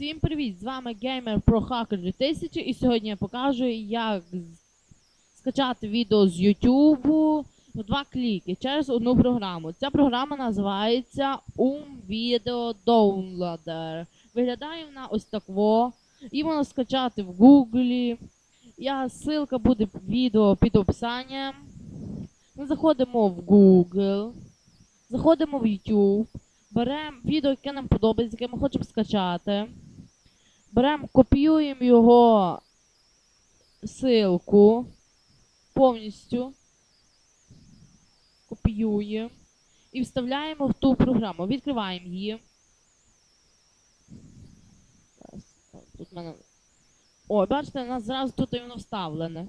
Всім привіт! З вами геймер Pro Hacker 2000 і сьогодні я покажу, як скачати відео з YouTube в два кліки через одну програму. Ця програма називається Um Video Downloader. Виглядає вона ось такво. І можна скачати в Google. Я, ссылка буде відео під описанням. Ми заходимо в Google, заходимо в YouTube. Беремо відео, яке нам подобається, яке ми хочемо скачати. Беремо, копіюємо його ссылку повністю. Копіюємо і вставляємо в ту програму. Відкриваємо її. Тут мене. О, бачите, у нас зразу тут воно вставлене.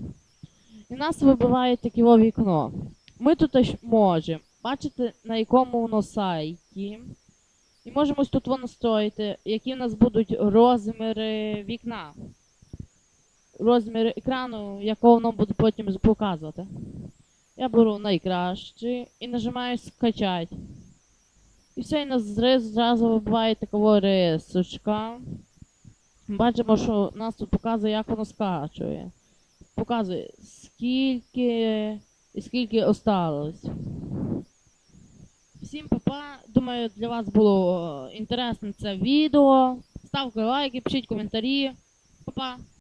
І нас вибиває таке вікно. Ми тут можемо бачите, на якому воно сайті. І можемо тут воно настроїти, які в нас будуть розміри вікна. Розміри екрану, якого воно буде потім показувати. Я беру найкращий і нажимаю скачати. І все, і нас зраз- зразу вибиває така рисочка. Бачимо, що нас тут показує, як воно скачує. Показує, скільки і скільки осталось. Всім папа. Думаю, для вас було е, інтересне це відео. Ставте лайки, пишіть коментарі. Па-па.